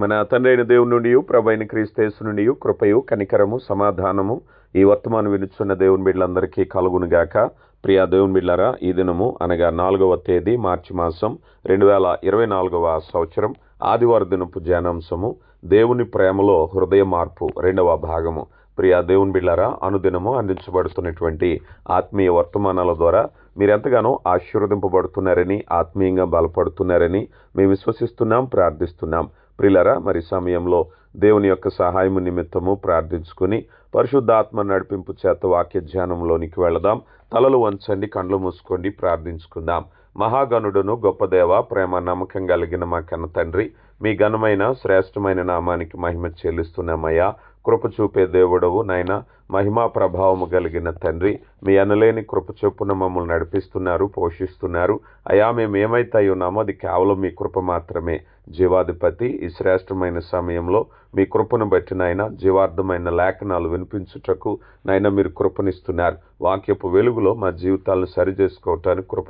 మన తండ్రి అయిన దేవుని నుండి ప్రభైన క్రీస్తేసు నుండి కృపయు కనికరము సమాధానము ఈ వర్తమానం వినుచున్న దేవుని బిడ్డలందరికీ కలుగునుగాక ప్రియా దేవుని బిడ్డలారా ఈ దినము అనగా నాలుగవ తేదీ మార్చి మాసం రెండు వేల ఇరవై నాలుగవ సంవత్సరం ఆదివారం దినపు ధ్యానాంశము. దేవుని ప్రేమలో హృదయ మార్పు రెండవ భాగము. ప్రియా దేవుని బిళ్ళారా అనుదినము అందించబడుతున్నటువంటి ఆత్మీయ వర్తమానాల ద్వారా మీరెంతగానో ఆశీర్వదింపబడుతున్నారని ఆత్మీయంగా బలపడుతున్నారని మేము విశ్వసిస్తున్నాం ప్రార్థిస్తున్నాం. ప్రిలరా మరి సమయంలో దేవుని యొక్క సహాయము నిమిత్తము ప్రార్థించుకుని పరిశుద్ధాత్మ నడిపింపు చేత వాక్య ధ్యానంలోనికి వెళదాం. తలలు వంచండి కండ్లు మూసుకోండి ప్రార్థించుకుందాం. మహాగణుడును గొప్ప దేవ ప్రేమ నమ్మకం కలిగిన మా కన్న తండ్రి మీ ఘనమైన శ్రేష్టమైన నామానికి మహిమ చెల్లిస్తున్నామయ్యా. కృప చూపే దేవుడవు నాయన. మహిమా ప్రభావము కలిగిన తండ్రి మీ అనలేని కృప చొప్పున మమ్మల్ని నడిపిస్తున్నారు పోషిస్తున్నారు. అయా మేము ఏమైతే ఉన్నామో అది కేవలం మీ కృప మాత్రమే. జీవాధిపతి ఈ శ్రేష్టమైన సమయంలో మీ కృపను బట్టి నాయన జీవార్థమైన లేఖనాలు వినిపించుటకు నాయన మీరు కృపనిస్తున్నారు. వాక్యపు వెలుగులో మా జీవితాలను సరి చేసుకోవటానికి కృప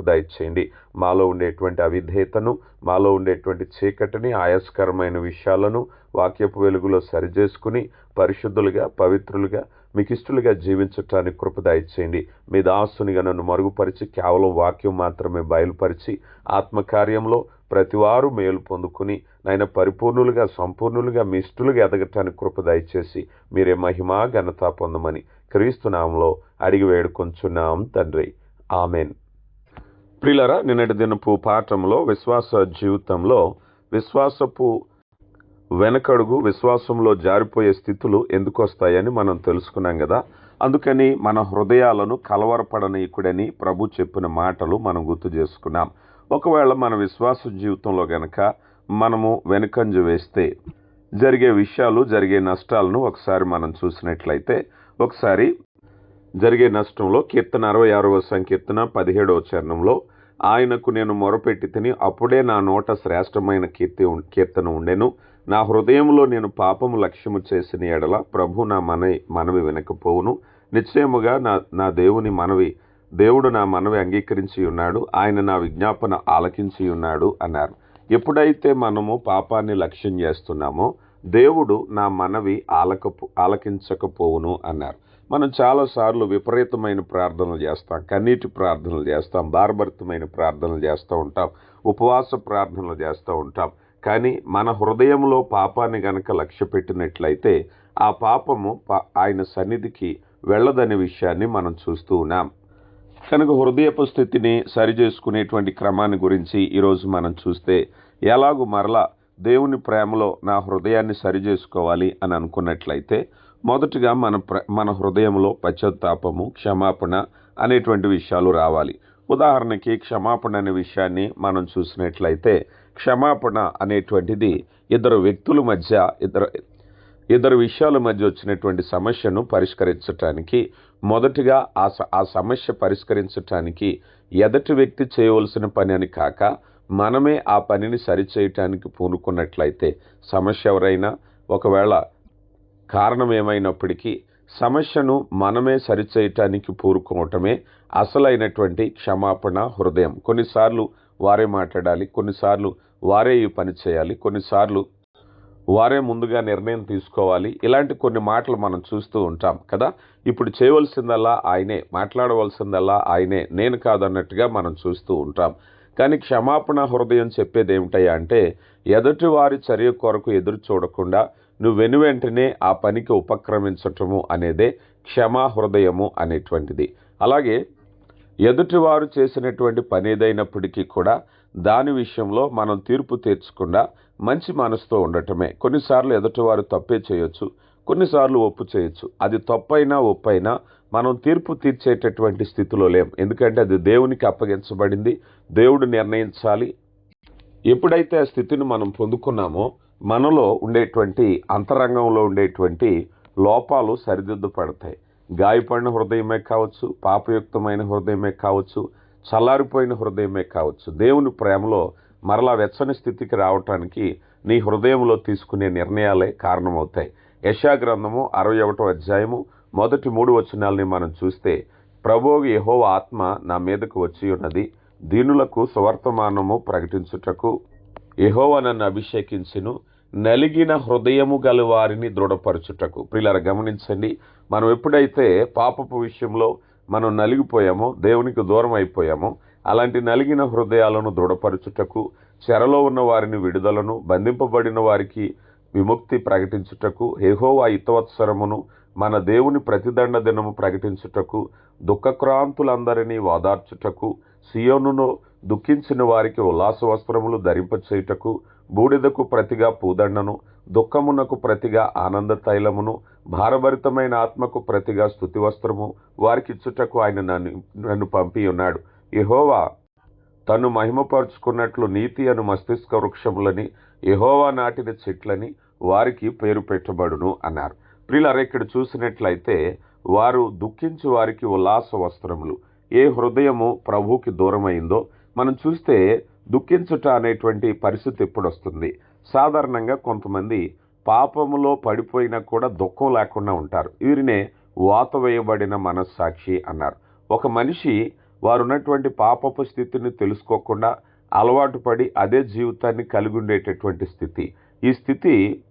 మాలో ఉండేటువంటి అవిధేయతను మాలో ఉండేటువంటి చీకటిని ఆయాస్కరమైన విషయాలను వాక్యపు వెలుగులో సరిచేసుకుని పరిశుద్ధులుగా పవిత్రులుగా మీకు జీవించటానికి కృపదాయి చేయండి మీ దాసునిగా నన్ను మరుగుపరిచి కేవలం వాక్యం మాత్రమే బయలుపరిచి ఆత్మకార్యంలో ప్రతివారు మేలు పొందుకుని నాయన పరిపూర్ణులుగా సంపూర్ణులుగా మీ ఇష్టలుగా ఎదగటానికి కృప దయచేసి మీరే మహిమా ఘనత పొందమని క్రీస్తునామంలో అడిగి వేడుకొంచున్నాం తండ్రి. ఆమెన్. ప్రిలరా నిన్నటి దినపు పాఠంలో విశ్వాస జీవితంలో విశ్వాసపు వెనకడుగు విశ్వాసంలో జారిపోయే స్థితులు ఎందుకు వస్తాయని మనం తెలుసుకున్నాం కదా. అందుకని మన హృదయాలను కలవరపడనీయకుడని ప్రభు చెప్పిన మాటలు మనం గుర్తు చేసుకున్నాం. ఒకవేళ మన విశ్వాస జీవితంలో గనక మనము వెనుకంజ వేస్తే జరిగే విషయాలు జరిగే నష్టాలను ఒకసారి మనం చూసినట్లయితే ఒకసారి జరిగే నష్టంలో కీర్తన అరవై ఆరవ సంకీర్తన పదిహేడవ చరణంలో ఆయనకు నేను మొరపెట్టి తిని అప్పుడే నా నోట శ్రేష్టమైన కీర్తి కీర్తన ఉండెను. నా హృదయంలో నేను పాపము లక్ష్యము చేసిన ఎడల ప్రభు నా మన మనవి వినకపోవును. నిశ్చయముగా నా నా దేవుని మనవి దేవుడు నా మనవి అంగీకరించి ఉన్నాడు. ఆయన నా విజ్ఞాపన ఆలకించి ఉన్నాడు అన్నారు. ఎప్పుడైతే మనము పాపాన్ని లక్ష్యం చేస్తున్నామో దేవుడు నా మనవి ఆలకపు ఆలకించకపోవును అన్నారు. మనం చాలాసార్లు విపరీతమైన ప్రార్థనలు చేస్తాం కన్నీటి ప్రార్థనలు చేస్తాం బారభరితమైన ప్రార్థనలు చేస్తూ ఉంటాం ఉపవాస ప్రార్థనలు చేస్తూ ఉంటాం. కానీ మన హృదయంలో పాపాన్ని గనక లక్ష్య పెట్టినట్లయితే ఆ పాపము ఆయన సన్నిధికి వెళ్ళదనే విషయాన్ని మనం చూస్తూ ఉన్నాం. కనుక హృదయపు స్థితిని సరిచేసుకునేటువంటి క్రమాన్ని గురించి ఈరోజు మనం చూస్తే ఎలాగూ మరలా దేవుని ప్రేమలో నా హృదయాన్ని సరిచేసుకోవాలి అని అనుకున్నట్లయితే మొదటగా మన ప్ర మన హృదయంలో పశ్చాత్తాపము క్షమాపణ అనేటువంటి విషయాలు రావాలి. ఉదాహరణకి క్షమాపణ అనే విషయాన్ని మనం చూసినట్లయితే క్షమాపణ అనేటువంటిది ఇద్దరు వ్యక్తుల మధ్య ఇద్దరు ఇద్దరు విషయాల మధ్య వచ్చినటువంటి సమస్యను పరిష్కరించటానికి మొదటిగా ఆ ఆ సమస్య పరిష్కరించటానికి ఎదటి వ్యక్తి చేయవలసిన పని అని కాక మనమే ఆ పనిని సరిచేయటానికి పూనుకున్నట్లయితే సమస్య ఎవరైనా ఒకవేళ కారణం ఏమైనప్పటికీ సమస్యను మనమే సరిచేయటానికి పూరుకోవటమే అసలైనటువంటి క్షమాపణ హృదయం. కొన్నిసార్లు వారే మాట్లాడాలి కొన్నిసార్లు వారే ఈ పని చేయాలి కొన్నిసార్లు వారే ముందుగా నిర్ణయం తీసుకోవాలి. ఇలాంటి కొన్ని మాటలు మనం చూస్తూ ఉంటాం కదా. ఇప్పుడు చేయవలసిందల్లా ఆయనే మాట్లాడవలసిందల్లా ఆయనే నేను కాదన్నట్టుగా మనం చూస్తూ ఉంటాం. కానీ క్షమాపణ హృదయం చెప్పేది ఏమిటయ్యా అంటే ఎదుటి వారి చర్య కొరకు ఎదురు చూడకుండా నువ్వు వెను వెంటనే ఆ పనికి ఉపక్రమించటము అనేదే క్షమా హృదయము అనేటువంటిది. అలాగే ఎదుటివారు చేసినటువంటి పని ఏదైనప్పటికీ కూడా దాని విషయంలో మనం తీర్పు తీర్చకుండా మంచి మనసుతో ఉండటమే. కొన్నిసార్లు ఎదుటివారు తప్పే చేయొచ్చు కొన్నిసార్లు ఒప్పు చేయొచ్చు. అది తప్పైనా ఒప్పైనా మనం తీర్పు తీర్చేటటువంటి స్థితిలో లేం. ఎందుకంటే అది దేవునికి అప్పగించబడింది దేవుడు నిర్ణయించాలి. ఎప్పుడైతే ఆ స్థితిని మనం పొందుకున్నామో మనలో ఉండేటువంటి అంతరంగంలో ఉండేటువంటి లోపాలు సరిదిద్దుపడతాయి గాయపడిన హృదయమే కావచ్చు పాపయుక్తమైన హృదయమే కావచ్చు చల్లారిపోయిన హృదయమే కావచ్చు. దేవుని ప్రేమలో మరలా వెచ్చని స్థితికి రావటానికి నీ హృదయంలో తీసుకునే నిర్ణయాలే కారణమవుతాయి. యశా గ్రంథము అరవై ఒకటో అధ్యాయము మొదటి మూడు వచనాలని మనం చూస్తే ప్రభోగి యహో ఆత్మ నా మీదకు వచ్చి ఉన్నది. దీనులకు సువర్తమానము ప్రకటించుటకు యహోవ నన్ను అభిషేకించును. నలిగిన హృదయము గల వారిని దృఢపరచుటకు. ప్రియులారా గమనించండి మనం ఎప్పుడైతే పాపపు విషయంలో మనం నలిగిపోయామో దేవునికి దూరం అయిపోయామో అలాంటి నలిగిన హృదయాలను దృఢపరచుటకు చెరలో ఉన్న వారిని విడుదలను బంధింపబడిన వారికి విముక్తి ప్రకటించుటకు హేహోవా హితవత్సరమును మన దేవుని ప్రతిదండ దినము ప్రకటించుటకు దుఃఖక్రాంతులందరినీ వాదార్చుటకు సియోనును దుఃఖించిన వారికి ఉల్లాస వస్త్రములు ధరింపచేయుటకు బూడిదకు ప్రతిగా పూదండను దుఃఖమునకు ప్రతిగా ఆనంద తైలమును భారభరితమైన ఆత్మకు ప్రతిగా స్థుతివస్త్రము వారికిచ్చుటకు ఆయన నన్ను నన్ను పంపి ఉన్నాడు యహోవా తను మహిమపరుచుకున్నట్లు నీతి అను మస్తిష్క వృక్షములని యహోవా నాటిన చెట్లని వారికి పేరు పెట్టబడును అన్నారు. ప్రిలర ఇక్కడ చూసినట్లయితే వారు దుఃఖించు వారికి ఉల్లాస వస్త్రములు. ఏ హృదయము ప్రభువుకి దూరమైందో మనం చూస్తే దుఃఖించుట అనేటువంటి పరిస్థితి ఎప్పుడు వస్తుంది సాధారణంగా కొంతమంది పాపములో పడిపోయినా కూడా దుఃఖం లేకుండా ఉంటారు. వీరినే వాత వేయబడిన మనస్సాక్షి అన్నారు. ఒక మనిషి వారు ఉన్నటువంటి పాపపు స్థితిని తెలుసుకోకుండా అలవాటు పడి అదే జీవితాన్ని కలిగి ఉండేటటువంటి స్థితి. ఈ స్థితి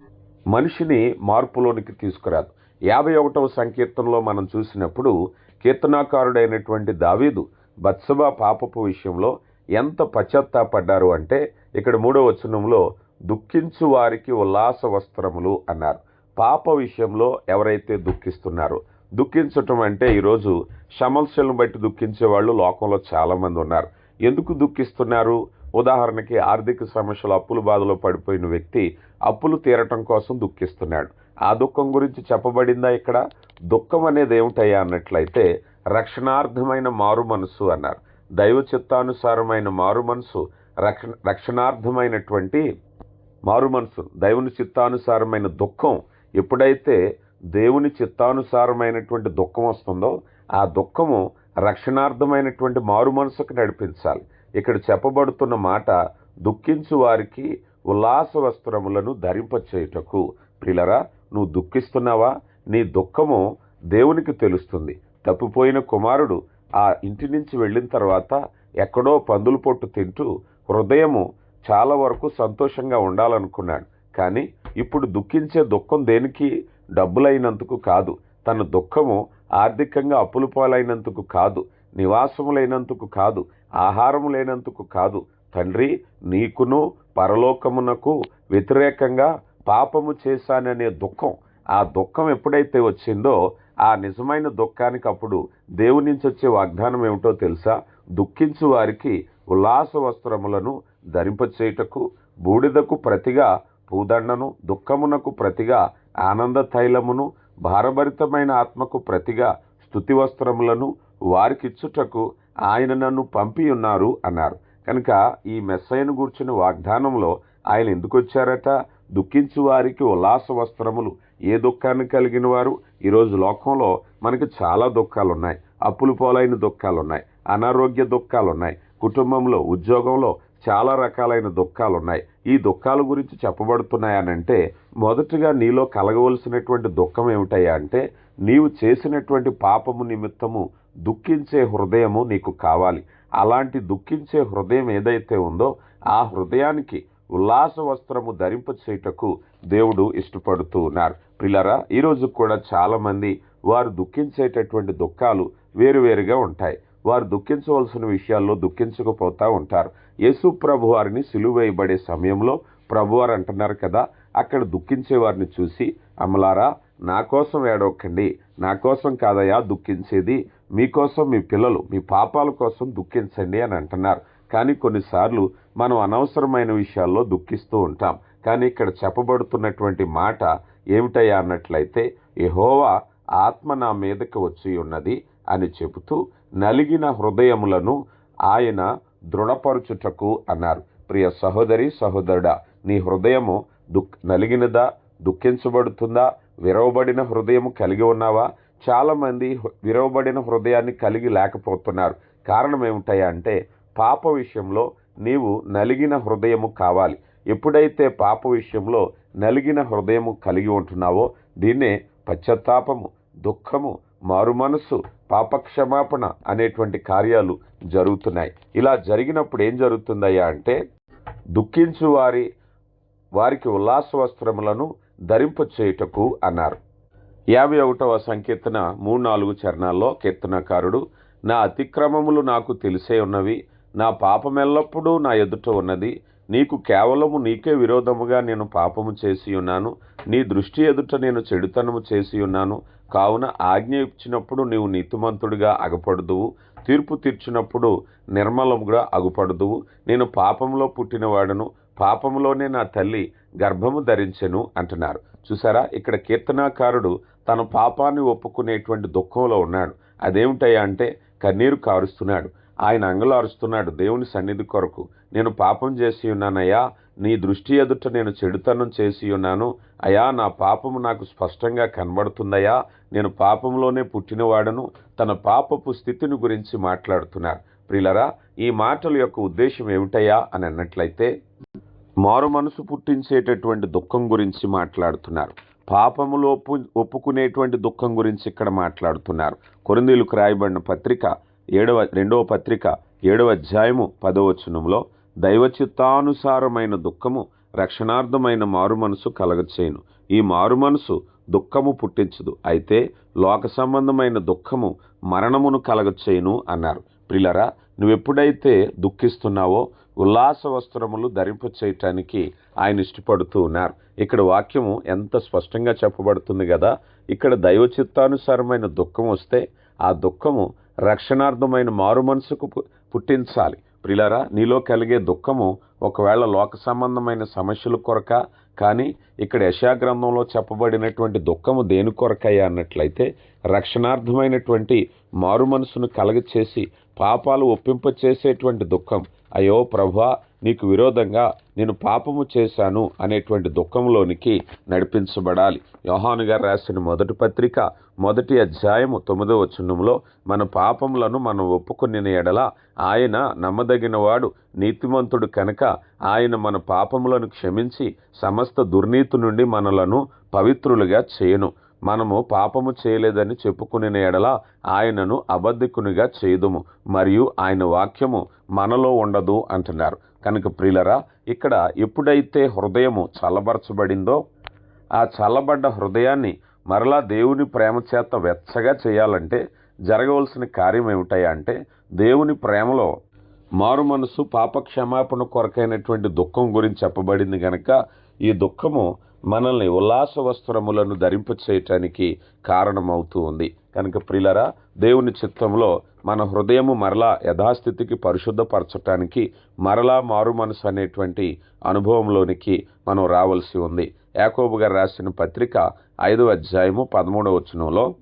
మనిషిని మార్పులోనికి తీసుకురాదు. యాభై ఒకటవ సంకీర్తనలో మనం చూసినప్పుడు కీర్తనాకారుడైనటువంటి దావీదు బత్సబా పాపపు విషయంలో ఎంత పశ్చాత్తాపడ్డారు అంటే ఇక్కడ మూడో వచనంలో దుఃఖించు వారికి ఉల్లాస వస్త్రములు అన్నారు. పాప విషయంలో ఎవరైతే దుఃఖిస్తున్నారో దుఃఖించటం అంటే ఈరోజు సమస్యలను బట్టి దుఃఖించే వాళ్ళు లోకంలో చాలామంది ఉన్నారు. ఎందుకు దుఃఖిస్తున్నారు? ఉదాహరణకి ఆర్థిక సమస్యలు అప్పుల బాధలో పడిపోయిన వ్యక్తి అప్పులు తీరటం కోసం దుఃఖిస్తున్నాడు. ఆ దుఃఖం గురించి చెప్పబడిందా ఇక్కడ? దుఃఖం అనేది ఏమిటయ్యా అన్నట్లయితే రక్షణార్థమైన మారు మనసు అన్నారు. దైవ చిత్తానుసారమైన మారు మనసు రక్ష రక్షణార్థమైనటువంటి మారు మనసు దైవుని చిత్తానుసారమైన దుఃఖం ఎప్పుడైతే దేవుని చిత్తానుసారమైనటువంటి దుఃఖం వస్తుందో ఆ దుఃఖము రక్షణార్థమైనటువంటి మారు మనసుకు నడిపించాలి. ఇక్కడ చెప్పబడుతున్న మాట దుఃఖించు వారికి ఉల్లాస వస్త్రములను ధరింపచేయుటకు. ప్రిలరా నువ్వు దుఃఖిస్తున్నావా? నీ దుఃఖము దేవునికి తెలుస్తుంది. తప్పిపోయిన కుమారుడు ఆ ఇంటి నుంచి వెళ్ళిన తర్వాత ఎక్కడో పందులు పొట్టు తింటూ హృదయము చాలా వరకు సంతోషంగా ఉండాలనుకున్నాడు. కానీ ఇప్పుడు దుఃఖించే దుఃఖం దేనికి? డబ్బులైనందుకు కాదు. తన దుఃఖము ఆర్థికంగా అప్పులు పాలైనందుకు కాదు. నివాసము లేనందుకు కాదు. ఆహారము లేనందుకు కాదు. తండ్రి నీకును పరలోకమునకు వ్యతిరేకంగా పాపము చేశాననే దుఃఖం. ఆ దుఃఖం ఎప్పుడైతే వచ్చిందో ఆ నిజమైన దుఃఖానికి అప్పుడు దేవుని నుంచి వచ్చే వాగ్దానం ఏమిటో తెలుసా? దుఃఖించు వారికి ఉల్లాస వస్త్రములను ధరింపచేయుటకు బూడిదకు ప్రతిగా పూదండను దుఃఖమునకు ప్రతిగా ఆనంద తైలమును భారభరితమైన ఆత్మకు ప్రతిగా స్థుతి వస్త్రములను వారికిచ్చుటకు ఆయన నన్ను పంపి ఉన్నారు అన్నారు. కనుక ఈ మెస్సైను గూర్చిన వాగ్దానంలో ఆయన ఎందుకు వచ్చారట దుఃఖించు వారికి ఉల్లాస వస్త్రములు ఏ దుఃఖాన్ని కలిగిన వారు ఈరోజు లోకంలో మనకి చాలా దుఃఖాలు ఉన్నాయి అప్పులు పోలైన దుఃఖాలు ఉన్నాయి అనారోగ్య దుఃఖాలు ఉన్నాయి కుటుంబంలో ఉద్యోగంలో చాలా రకాలైన దుఃఖాలు ఉన్నాయి ఈ దుఃఖాల గురించి చెప్పబడుతున్నాయనంటే మొదటగా నీలో కలగవలసినటువంటి దుఃఖం ఏమిటయ్యా అంటే నీవు చేసినటువంటి పాపము నిమిత్తము దుఃఖించే హృదయము నీకు కావాలి. అలాంటి దుఃఖించే హృదయం ఏదైతే ఉందో ఆ హృదయానికి ఉల్లాస వస్త్రము ధరింప చేయుటకు దేవుడు ఇష్టపడుతూ ఉన్నారు పిల్లరా ఈరోజు కూడా చాలామంది వారు దుఃఖించేటటువంటి దుఃఖాలు వేరువేరుగా ఉంటాయి. వారు దుఃఖించవలసిన విషయాల్లో దుఃఖించకపోతూ ఉంటారు. యేసు ప్రభు వారిని సిలువేయబడే సమయంలో ప్రభువారు అంటున్నారు కదా అక్కడ దుఃఖించే వారిని చూసి అమలారా నా కోసం ఏడవకండి. నా కోసం కాదయా దుఃఖించేది. మీకోసం మీ పిల్లలు మీ పాపాల కోసం దుఃఖించండి అని అంటున్నారు. కానీ కొన్నిసార్లు మనం అనవసరమైన విషయాల్లో దుఃఖిస్తూ ఉంటాం. కానీ ఇక్కడ చెప్పబడుతున్నటువంటి మాట ఏమిటయ్యా అన్నట్లయితే యహోవా ఆత్మ నా మీదకి వచ్చి ఉన్నది అని చెబుతూ నలిగిన హృదయములను ఆయన దృఢపరుచుటకు అన్నారు. ప్రియ సహోదరి సహోదరుడా నీ హృదయము దుఃఖ నలిగినదా దుఃఖించబడుతుందా? విరవబడిన హృదయము కలిగి ఉన్నావా? చాలామంది విరవబడిన హృదయాన్ని కలిగి లేకపోతున్నారు. కారణం ఏమిటాయా అంటే పాప విషయంలో నీవు నలిగిన హృదయము కావాలి. ఎప్పుడైతే పాప విషయంలో నలిగిన హృదయము కలిగి ఉంటున్నావో దీన్నే పశ్చాత్తాపము దుఃఖము మారు మనస్సు పాపక్షమాపణ అనేటువంటి కార్యాలు జరుగుతున్నాయి. ఇలా జరిగినప్పుడు ఏం జరుగుతుందయ్యా అంటే దుఃఖించు వారి వారికి ఉల్లాస వస్త్రములను ధరింప చేయుటకు అన్నారు. యాభై ఒకటవ సంకీర్తన మూడు నాలుగు చరణాల్లో కీర్తనకారుడు నా అతిక్రమములు నాకు తెలిసే ఉన్నవి నా పాపమెల్లప్పుడూ నా ఎదుట ఉన్నది. నీకు కేవలము నీకే విరోధముగా నేను పాపము చేసి ఉన్నాను. నీ దృష్టి ఎదుట నేను చెడుతనము చేసి ఉన్నాను. కావున ఆజ్ఞ ఇచ్చినప్పుడు నీవు నీతిమంతుడిగా అగపడుదువు. తీర్పు తీర్చినప్పుడు నిర్మలముగా అగుపడుదువు. నేను పాపంలో పుట్టినవాడను. పాపంలోనే నా తల్లి గర్భము ధరించెను అంటున్నారు. చూసారా? ఇక్కడ కీర్తనాకారుడు తన పాపాన్ని ఒప్పుకునేటువంటి దుఃఖంలో ఉన్నాడు. అదేమిటయ్యా అంటే కన్నీరు కారుస్తున్నాడు. ఆయన అంగలారుస్తున్నాడు దేవుని సన్నిధి కొరకు. నేను పాపం చేసి ఉన్నానయ్యా నీ దృష్టి ఎదుట నేను చెడుతనం చేసి ఉన్నాను. అయా నా పాపము నాకు స్పష్టంగా కనబడుతుందయ్యా. నేను పాపంలోనే పుట్టినవాడను తన పాపపు స్థితిని గురించి మాట్లాడుతున్నారు. ప్రిలరా ఈ మాటల యొక్క ఉద్దేశం ఏమిటయ్యా అని అన్నట్లయితే మారు మనసు పుట్టించేటటువంటి దుఃఖం గురించి మాట్లాడుతున్నారు. పాపములో ఒప్పు ఒప్పుకునేటువంటి దుఃఖం గురించి ఇక్కడ మాట్లాడుతున్నారు. కొరిందీలకు రాయబడిన పత్రిక ఏడవ రెండవ పత్రిక ఏడవ అధ్యాయము పదవచనంలో దైవచిత్తానుసారమైన దుఃఖము రక్షణార్థమైన మారు మనసు కలగచేయును. ఈ మారు మనసు దుఃఖము పుట్టించదు. అయితే లోక సంబంధమైన దుఃఖము మరణమును కలగచేయును అన్నారు. ప్రిలరా నువ్వెప్పుడైతే దుఃఖిస్తున్నావో ఉల్లాస వస్త్రములు ధరింప చేయటానికి ఆయన ఇష్టపడుతూ ఉన్నారు. ఇక్కడ వాక్యము ఎంత స్పష్టంగా చెప్పబడుతుంది కదా. ఇక్కడ దైవ చిత్తానుసారమైన దుఃఖం వస్తే ఆ దుఃఖము రక్షణార్థమైన మారు మనసుకు పు- పుట్టించాలి. ప్రిలరా నీలో కలిగే దుఃఖము ఒకవేళ లోక సంబంధమైన సమస్యల కొరక కానీ ఇక్కడ యశాగ్రంథంలో చెప్పబడినటువంటి దుఃఖము దేని కొరకయ్యా అన్నట్లయితే రక్షణార్థమైనటువంటి మారు మనసును కలగచేసి పాపాలు ఒప్పింపచేసేటువంటి దుఃఖం అయ్యో ప్రభా నీకు విరోధంగా నేను పాపము చేశాను అనేటువంటి దుఃఖంలోనికి నడిపించబడాలి. యోహాను గారు రాసిన మొదటి పత్రిక మొదటి అధ్యాయము తొమ్మిదవ వచనంలో మన పాపములను మనం ఒప్పుకుని ఎడల ఆయన నమ్మదగినవాడు నీతిమంతుడు కనుక ఆయన మన పాపములను క్షమించి సమస్త దుర్నీతి నుండి మనలను పవిత్రులుగా చేయను. మనము పాపము చేయలేదని చెప్పుకునే ఎడల ఆయనను అబద్ధికునిగా చేయుదుము మరియు ఆయన వాక్యము మనలో ఉండదు అంటున్నారు. కనుక ప్రియులరా ఇక్కడ ఎప్పుడైతే హృదయము చల్లబరచబడిందో ఆ చల్లబడ్డ హృదయాన్ని మరలా దేవుని ప్రేమ చేత వెచ్చగా చేయాలంటే జరగవలసిన కార్యం ఏమిటాయా అంటే దేవుని ప్రేమలో మారు మనసు పాప క్షమాపణ కొరకైనటువంటి దుఃఖం గురించి చెప్పబడింది కనుక ఈ దుఃఖము మనల్ని ఉల్లాస వస్త్రములను ధరింపచేయటానికి కారణమవుతూ ఉంది. కనుక ప్రిలరా దేవుని చిత్తంలో మన హృదయము మరలా యథాస్థితికి పరిశుద్ధపరచటానికి మరలా మారు మనసు అనేటువంటి అనుభవంలోనికి మనం రావాల్సి ఉంది. యాకోబు గారు రాసిన పత్రిక ఐదో అధ్యాయము పదమూడవ వచనంలో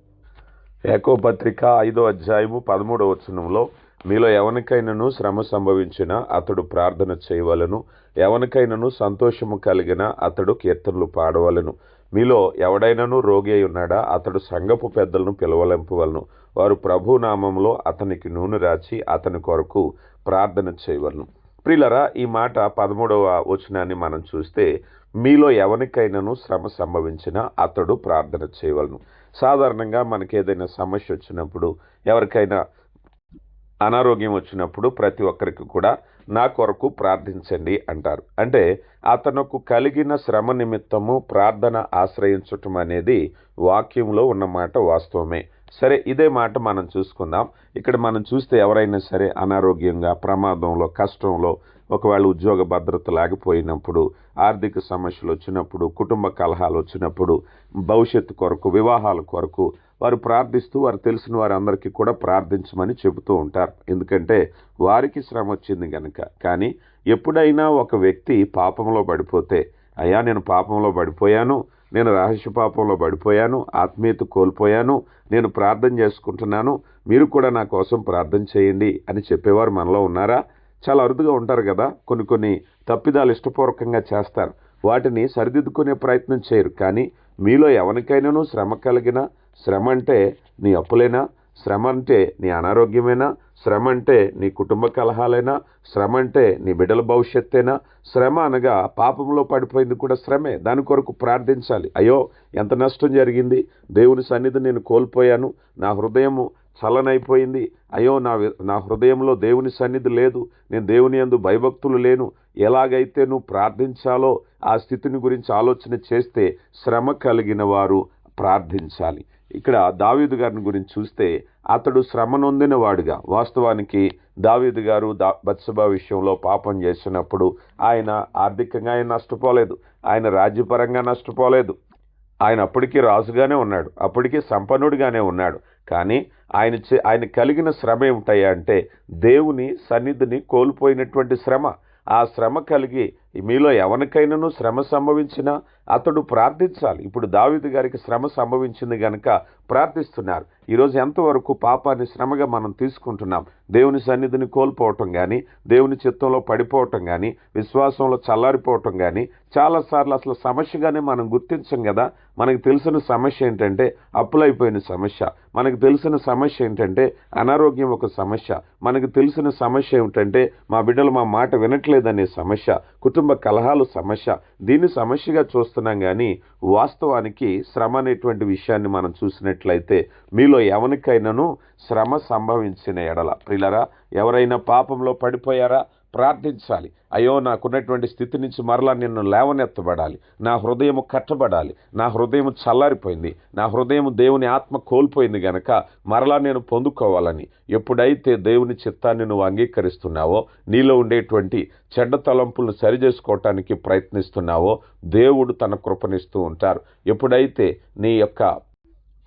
ఏకో పత్రిక ఐదో అధ్యాయము పదమూడవ వచనంలో మీలో ఎవరికైనాను శ్రమ సంభవించిన అతడు ప్రార్థన చేయవలను. ఎవరికైనాను సంతోషము కలిగిన అతడు కీర్తనలు పాడవలను. మీలో ఎవడైనాను రోగి అయి ఉన్నాడా? అతడు సంగపు పెద్దలను పిలవలింపవలను. వారు ప్రభు నామంలో అతనికి నూనె రాచి అతని కొరకు ప్రార్థన చేయవలను. ప్రిలరా ఈ మాట పదమూడవ వచనాన్ని మనం చూస్తే మీలో ఎవరికైనాను శ్రమ సంభవించినా అతడు ప్రార్థన చేయవలను. సాధారణంగా మనకి ఏదైనా సమస్య వచ్చినప్పుడు ఎవరికైనా అనారోగ్యం వచ్చినప్పుడు ప్రతి ఒక్కరికి కూడా నా కొరకు ప్రార్థించండి అంటారు. అంటే అతనుకు కలిగిన శ్రమ నిమిత్తము ప్రార్థన ఆశ్రయించటం అనేది వాక్యంలో ఉన్న మాట వాస్తవమే. సరే ఇదే మాట మనం చూసుకుందాం. ఇక్కడ మనం చూస్తే ఎవరైనా సరే అనారోగ్యంగా ప్రమాదంలో కష్టంలో ఒకవేళ ఉద్యోగ భద్రత లేకపోయినప్పుడు ఆర్థిక సమస్యలు వచ్చినప్పుడు కుటుంబ కలహాలు వచ్చినప్పుడు భవిష్యత్తు కొరకు వివాహాల కొరకు వారు ప్రార్థిస్తూ వారు తెలిసిన వారందరికీ కూడా ప్రార్థించమని చెబుతూ ఉంటారు. ఎందుకంటే వారికి శ్రమ వచ్చింది కనుక కానీ ఎప్పుడైనా ఒక వ్యక్తి పాపంలో పడిపోతే అయ్యా నేను పాపంలో పడిపోయాను. నేను రహస్య పాపంలో పడిపోయాను. ఆత్మీయత కోల్పోయాను. నేను ప్రార్థన చేసుకుంటున్నాను. మీరు కూడా నా కోసం ప్రార్థన చేయండి అని చెప్పేవారు మనలో ఉన్నారా? చాలా అరుదుగా ఉంటారు కదా. కొన్ని కొన్ని తప్పిదాలు ఇష్టపూర్వకంగా చేస్తారు. వాటిని సరిదిద్దుకునే ప్రయత్నం చేయరు. కానీ మీలో ఎవరికైనాను శ్రమ కలిగిన శ్రమ అంటే నీ అప్పులైనా? శ్రమ అంటే నీ అనారోగ్యమైనా? శ్రమ అంటే నీ కుటుంబ కలహాలైనా శ్రమ అంటే నీ బిడ్డల భవిష్యత్తేనా శ్రమ అనగా పాపంలో పడిపోయింది కూడా శ్రమే. దాని కొరకు ప్రార్థించాలి. అయ్యో ఎంత నష్టం జరిగింది. దేవుని సన్నిధి నేను కోల్పోయాను. నా హృదయము చలనైపోయింది. అయ్యో నా నా హృదయంలో దేవుని సన్నిధి లేదు. నేను దేవుని యందు భయభక్తులు లేను. ఎలాగైతే నువ్వు ప్రార్థించాలో ఆ స్థితిని గురించి ఆలోచన చేస్తే శ్రమ కలిగిన వారు ప్రార్థించాలి. ఇక్కడ దావీదు గారిని గురించి చూస్తే అతడు శ్రమనొందిన వాడుగా వాస్తవానికి దావీదు గారు దా బత్సభ విషయంలో పాపం చేసినప్పుడు ఆయన ఆర్థికంగా ఆయన నష్టపోలేదు. ఆయన రాజ్యపరంగా నష్టపోలేదు. ఆయన అప్పటికీ రాజుగానే ఉన్నాడు. అప్పటికీ సంపన్నుడిగానే ఉన్నాడు. కానీ ఆయన చే- ఆయన కలిగిన శ్రమ ఏమిటయ్యా అంటే దేవుని సన్నిధిని కోల్పోయినటువంటి శ్రమ. ఆ శ్రమ కలిగి మీలో ఎవరికైనాను శ్రమ సంభవించినా అతడు ప్రార్థించాలి. ఇప్పుడు దావిది గారికి శ్రమ సంభవించింది గనక ప్రార్థిస్తున్నారు. ఈరోజు ఎంతవరకు పాపాన్ని శ్రమగా మనం తీసుకుంటున్నాం? దేవుని సన్నిధిని కోల్పోవటం కానీ దేవుని చిత్తంలో పడిపోవటం కానీ విశ్వాసంలో చల్లారిపోవటం కానీ చాలాసార్లు అసలు సమస్యగానే మనం గుర్తించం కదా మనకు తెలిసిన సమస్య ఏంటంటే అప్పులైపోయిన సమస్య. మనకు తెలిసిన సమస్య ఏంటంటే అనారోగ్యం ఒక సమస్య. మనకు తెలిసిన సమస్య ఏమిటంటే మా బిడ్డలు మా మాట వినట్లేదనే సమస్య. కుటుంబ కుటుంబ కలహాలు సమస్య. దీన్ని సమస్యగా చూస్తున్నాం కానీ వాస్తవానికి శ్రమ అనేటువంటి విషయాన్ని మనం చూసినట్లయితే మీలో ఎవరికైనాను శ్రమ సంభవించిన ఎడల. ప్రిలరా ఎవరైనా పాపంలో పడిపోయారా? ప్రార్థించాలి. అయ్యో నాకున్నటువంటి స్థితి నుంచి మరలా నిన్ను లేవనెత్తబడాలి. నా హృదయం కట్టబడాలి. నా హృదయం చల్లారిపోయింది. నా హృదయం దేవుని ఆత్మ కోల్పోయింది గనక మరలా నేను పొందుకోవాలని. ఎప్పుడైతే దేవుని చిత్తాన్ని నువ్వు అంగీకరిస్తున్నావో నీలో ఉండేటువంటి చెడ్డ తలంపులను సరిచేసుకోవటానికి ప్రయత్నిస్తున్నావో దేవుడు తన కృపనిస్తూ ఉంటారు. ఎప్పుడైతే నీ యొక్క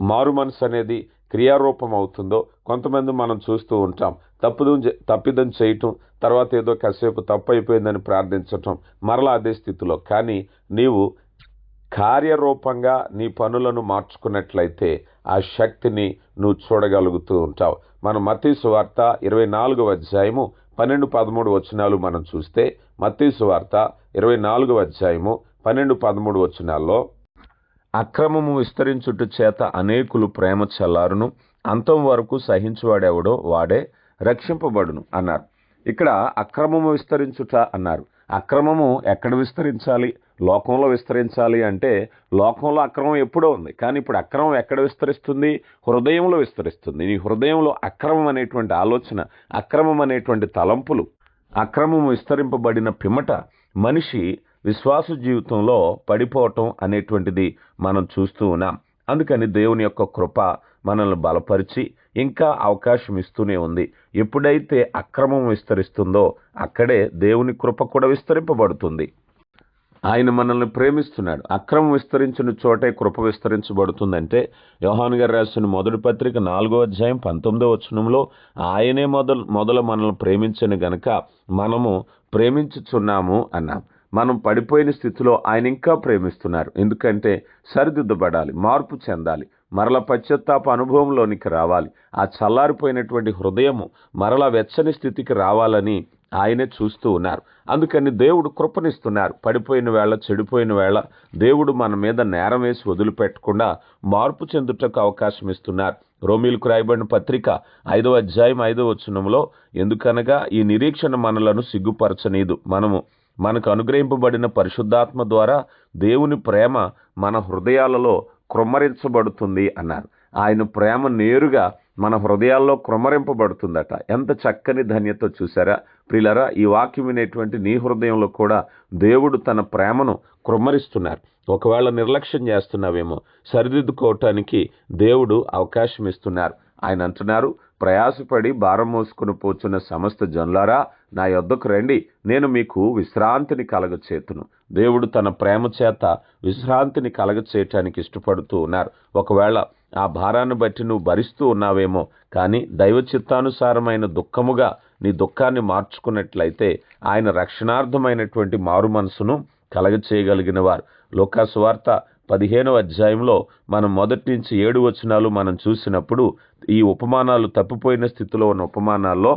మారు మనసు అనేది క్రియారూపం అవుతుందో కొంతమంది మనం చూస్తూ ఉంటాం తప్పుదం చే- తప్పిదం చేయటం తర్వాత ఏదో కాసేపు తప్పు అయిపోయిందని ప్రార్థించటం మరలా అదే స్థితిలో. కానీ నీవు కార్యరూపంగా నీ పనులను మార్చుకున్నట్లయితే ఆ శక్తిని నువ్వు చూడగలుగుతూ ఉంటావు. మనం మతీసు వార్త ఇరవై నాలుగవ అధ్యాయము పన్నెండు పదమూడు వచనాలు మనం చూస్తే మతీసు వార్త ఇరవై నాలుగవ అధ్యాయము పన్నెండు పదమూడు వచనాల్లో అక్రమము విస్తరించుట చేత అనేకులు ప్రేమ చల్లారును అంతం వరకు సహించువాడెవడో వాడే రక్షింపబడును అన్నారు. ఇక్కడ అక్రమము విస్తరించుట అన్నారు. అక్రమము ఎక్కడ విస్తరించాలి? లోకంలో విస్తరించాలి అంటే లోకంలో అక్రమం ఎప్పుడో ఉంది. కానీ ఇప్పుడు అక్రమం ఎక్కడ విస్తరిస్తుంది? హృదయంలో విస్తరిస్తుంది. నీ హృదయంలో అక్రమం అనేటువంటి ఆలోచన అక్రమం అనేటువంటి తలంపులు అక్రమం విస్తరింపబడిన పిమ్మట మనిషి విశ్వాస జీవితంలో పడిపోవటం అనేటువంటిది మనం చూస్తూ ఉన్నాం. అందుకని దేవుని యొక్క కృప మనల్ని బలపరిచి ఇంకా అవకాశం ఇస్తూనే ఉంది. ఎప్పుడైతే అక్రమం విస్తరిస్తుందో అక్కడే దేవుని కృప కూడా విస్తరింపబడుతుంది. ఆయన మనల్ని ప్రేమిస్తున్నాడు. అక్రమం విస్తరించిన చోటే కృప విస్తరించబడుతుందంటే యోహాన్ గారు రాసిన మొదటి పత్రిక నాలుగో అధ్యాయం పంతొమ్మిదో వచనంలో ఆయనే మొదలు మొదలు మనల్ని ప్రేమించను గనక మనము ప్రేమించుచున్నాము అన్నాం. మనం పడిపోయిన స్థితిలో ఆయన ఇంకా ప్రేమిస్తున్నారు. ఎందుకంటే సరిదిద్దబడాలి మార్పు చెందాలి. మరల పశ్చాత్తాప అనుభవంలోనికి రావాలి. ఆ చల్లారిపోయినటువంటి హృదయము మరల వెచ్చని స్థితికి రావాలని ఆయనే చూస్తూ ఉన్నారు. అందుకని దేవుడు కృపనిస్తున్నారు. పడిపోయిన వేళ చెడిపోయిన వేళ దేవుడు మన మీద నేరం వేసి వదిలిపెట్టకుండా మార్పు చెందుటకు అవకాశం ఇస్తున్నారు. రోమిలకు రాయబడిన పత్రిక ఐదవ అధ్యాయం ఐదవ వచనంలో ఎందుకనగా ఈ నిరీక్షణ మనలను సిగ్గుపరచనీదు. మనము మనకు అనుగ్రహింపబడిన పరిశుద్ధాత్మ ద్వారా దేవుని ప్రేమ మన హృదయాలలో కృమ్మరించబడుతుంది అన్నారు. ఆయన ప్రేమ నేరుగా మన హృదయాల్లో కృమరింపబడుతుందట ఎంత చక్కని ధన్యత చూసారా ప్రిలరా ఈ వాక్యం వినేటువంటి నీ హృదయంలో కూడా దేవుడు తన ప్రేమను కృమ్మరిస్తున్నారు ఒకవేళ నిర్లక్ష్యం చేస్తున్నావేమో సరిదిద్దుకోవటానికి దేవుడు అవకాశం ఇస్తున్నారు. ఆయన అంటున్నారు ప్రయాసపడి భారం మోసుకుని పోచున్న సమస్త జనులారా నా యొద్దకు రండి. నేను మీకు విశ్రాంతిని కలగచేతును. దేవుడు తన ప్రేమ చేత విశ్రాంతిని కలగచేయటానికి ఇష్టపడుతూ ఉన్నారు. ఒకవేళ ఆ భారాన్ని బట్టి నువ్వు భరిస్తూ ఉన్నావేమో కానీ దైవ చిత్తానుసారమైన దుఃఖముగా నీ దుఃఖాన్ని మార్చుకున్నట్లయితే ఆయన రక్షణార్థమైనటువంటి మారు మనసును కలగచేయగలిగిన వారు లోకాసువార్త పదిహేనవ అధ్యాయంలో మనం మొదటి నుంచి ఏడు వచనాలు మనం చూసినప్పుడు ఈ ఉపమానాలు తప్పిపోయిన స్థితిలో ఉన్న ఉపమానాల్లో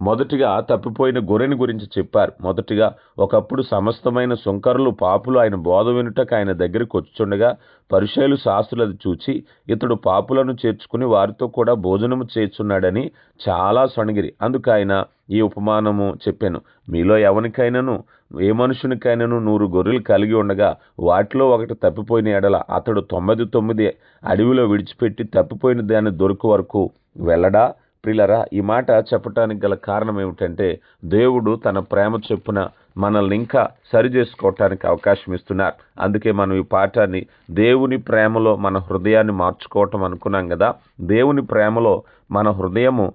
మొదటిగా తప్పిపోయిన గొర్రెని గురించి చెప్పారు. మొదటిగా ఒకప్పుడు సమస్తమైన సుంకరులు పాపులు ఆయన బోధ వినుటకు ఆయన దగ్గరికి వచ్చుండగా పరిశైలు శాస్త్రులది చూచి ఇతడు పాపులను చేర్చుకుని వారితో కూడా భోజనము చేర్చున్నాడని చాలా సొణగిరి అందుకు ఆయన ఈ ఉపమానము చెప్పాను. మీలో ఎవరికైనాను ఏ మనుషునికైనాను నూరు గొర్రెలు కలిగి ఉండగా వాటిలో ఒకటి తప్పిపోయిన ఎడల అతడు తొమ్మిది తొమ్మిది అడవిలో విడిచిపెట్టి తప్పిపోయిన దాన్ని దొరికి వరకు వెళ్ళడా? ప్రిలరా ఈ మాట చెప్పటానికి గల కారణం ఏమిటంటే దేవుడు తన ప్రేమ చొప్పున మనల్ని ఇంకా సరి చేసుకోవటానికి అవకాశం ఇస్తున్నారు. అందుకే మనం ఈ పాఠాన్ని దేవుని ప్రేమలో మన హృదయాన్ని మార్చుకోవటం అనుకున్నాం కదా దేవుని ప్రేమలో మన హృదయము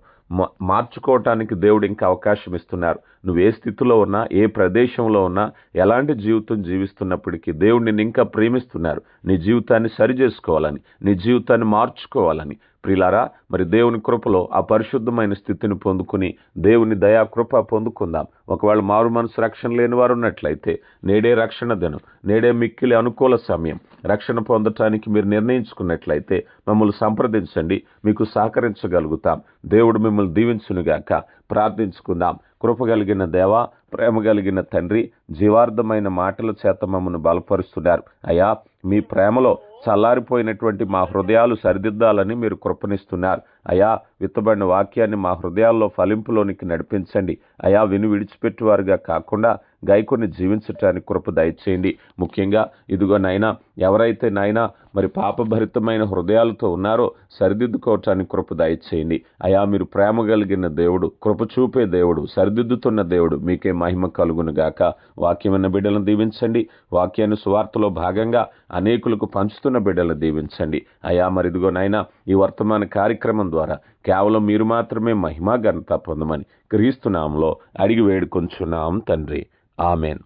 మార్చుకోవటానికి దేవుడు ఇంకా అవకాశం ఇస్తున్నారు. నువ్వు ఏ స్థితిలో ఉన్నా ఏ ప్రదేశంలో ఉన్నా ఎలాంటి జీవితం జీవిస్తున్నప్పటికీ దేవుడు నిన్ను ఇంకా ప్రేమిస్తున్నారు. నీ జీవితాన్ని సరి చేసుకోవాలని నీ జీవితాన్ని మార్చుకోవాలని ప్రిలారా మరి దేవుని కృపలో ఆ పరిశుద్ధమైన స్థితిని పొందుకుని దేవుని దయా కృప పొందుకుందాం. ఒకవేళ మారు మనసు రక్షణ లేని వారు ఉన్నట్లయితే నేడే రక్షణ దినం నేడే మిక్కిలి అనుకూల సమయం. రక్షణ పొందటానికి మీరు నిర్ణయించుకున్నట్లయితే మమ్మల్ని సంప్రదించండి మీకు సహకరించగలుగుతాం. దేవుడు మిమ్మల్ని దీవించునుగాక ప్రార్థించుకుందాం. కృప కలిగిన దేవ ప్రేమ కలిగిన తండ్రి జీవార్థమైన మాటల చేత మమ్మల్ని బలపరుస్తున్నారు. అయ్యా మీ ప్రేమలో చల్లారిపోయినటువంటి మా హృదయాలు సరిదిద్దాలని మీరు కృపనిస్తున్నారు. అయా విత్తబడిన వాక్యాన్ని మా హృదయాల్లో ఫలింపులోనికి నడిపించండి. అయా విని విడిచిపెట్టువారుగా కాకుండా గైకొని జీవించటానికి కృప దయచేయండి. ముఖ్యంగా ఇదిగో నాయనా ఎవరైతే నాయన మరి పాపభరితమైన హృదయాలతో ఉన్నారో సరిదిద్దుకోవటానికి కృప దయచేయండి. అయా మీరు ప్రేమ కలిగిన దేవుడు కృప చూపే దేవుడు సరిదిద్దుతున్న దేవుడు మీకే మహిమ కలుగును గాక వాక్యమైన బిడ్డలను దీవించండి. వాక్యాన్ని సువార్తలో భాగంగా అనేకులకు పంచుతున్న బిడ్డలను దీవించండి. అయా మరి ఇదిగో నాయనా ఈ వర్తమాన కార్యక్రమం ద్వారా కేవలం మీరు మాత్రమే మహిమా ఘనత పొందమని క్రీస్తునామంలో అడిగి వేడుకొంచున్నాం తండ్రి. ఆమెన్.